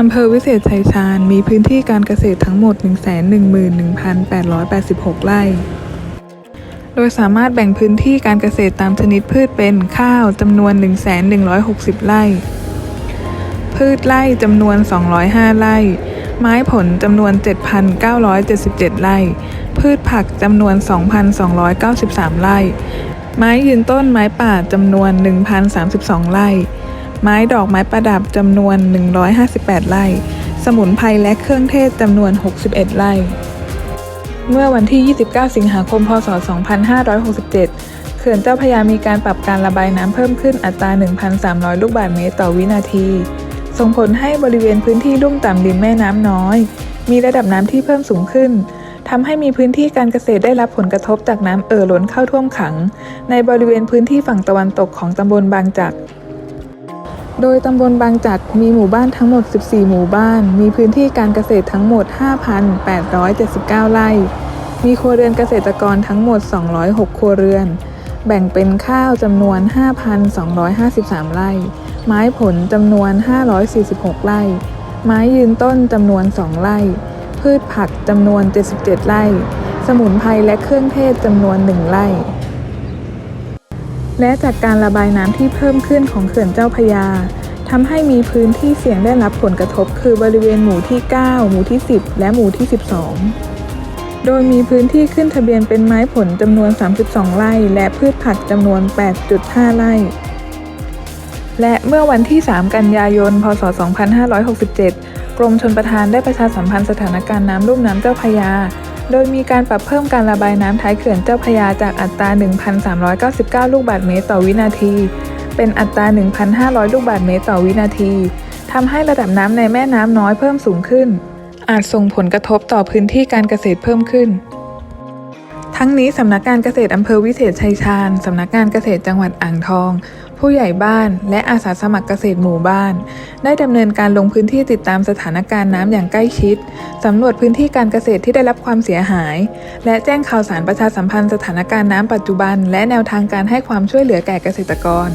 อำเภอวิเศษชัยชาญมีพื้นที่การเกษตรทั้งหมด 111,886 ไร่ โดยสามารถแบ่งพื้นที่การเกษตรตามชนิดพืชเป็นข้าวจำนวน 1,160 ไร่ พืชไร่จำนวน 205 ไร่ ไม้ผลจำนวน 7,977 ไร่ พืชผักจำนวน 2,293 ไร่ ไม้ยืนต้นไม้ป่าจำนวน 1,032 ไร่ ไม้ดอกไม้ประดับจำนวน 158 ไร่ สมุนไพรและเครื่องเทศจำนวน 61 ไร่ เมื่อวันที่ 29 สิงหาคม พศ 2567 เขื่อนเจ้าพยามีการปรับการระบายน้ำเพิ่มขึ้นอัตรา 1,300 ลูกบาศก์เมตรต่อวินาที ส่งผลให้บริเวณพื้นที่ลุ่มต่ำริมแม่น้ำน้อย มีระดับน้ำที่เพิ่มสูงขึ้นทำให้มีพื้นที่การเกษตรได้รับผลกระทบจากน้ำเอ่อล้นเข้าท่วมขัง ในบริเวณพื้นที่ฝั่งตะวันตกของตำบลบางจัก โดยตำบลบางจักมีหมู่บ้านทั้งหมด 14 หมู่บ้าน มีพื้นที่การเกษตรทั้งหมด 5,879 ไร่ มีครัวเรือนเกษตรกรทั้งหมด 206 ครัวเรือน แบ่งเป็นข้าวจำนวน 5,253 ไร่ ไม้ผลจำนวน 546 ไร่ ไม้ยืนต้นจำนวน 2 ไร่ พืชผักจำนวน 77 ไร่ สมุนไพรและเครื่องเทศจำนวน 1 ไร่ และจากการระบายน้ำที่เพิ่มขึ้นของเขื่อนเจ้าพยาทำให้มีพื้นที่เสี่ยงได้รับผลกระทบ คือบริเวณหมู่ที่ 9 หมู่ที่ 10 และหมู่ที่ 12 โดยมีพื้นที่ขึ้นทะเบียนเป็นไม้ผลจำนวน 32 ไร่ และพืชผักจำนวน 8.5 ไร่ และเมื่อวันที่ 3 กันยายน พศ 2567 กรมชลประทานได้ประชาสัมพันธ์สถานการณ์น้ำลุ่มน้ำเจ้าพยา โดยมีการปรับเพิ่มการระบายน้ำท้ายเขื่อนเจ้าพยาจากอัตรา 1,399 ลูกบาศก์เมตรต่อวินาที เป็นอัตรา 1,500 ลูกบาศก์เมตรต่อวินาทีทำให้ระดับน้ำในแม่น้ำน้อยเพิ่มสูงขึ้น อาจส่งผลกระทบต่อพื้นที่การเกษตรเพิ่มขึ้นทั้งนี้สำนักงานเกษตรอำเภอวิเศษชัยชาญ สำนักงานเกษตรจังหวัดอ่างทอง ผู้ใหญ่บ้าน และอาสาสมัครเกษตรหมู่บ้าน ได้ดำเนินการลงพื้นที่ติดตามสถานการณ์น้ำอย่างใกล้ชิดสำรวจพื้นที่การเกษตรที่ได้รับความเสียหาย และแจ้งข่าวสารประชาสัมพันธ์สถานการณ์น้ำปัจจุบัน และแนวทางการให้ความช่วยเหลือแก่เกษตรกร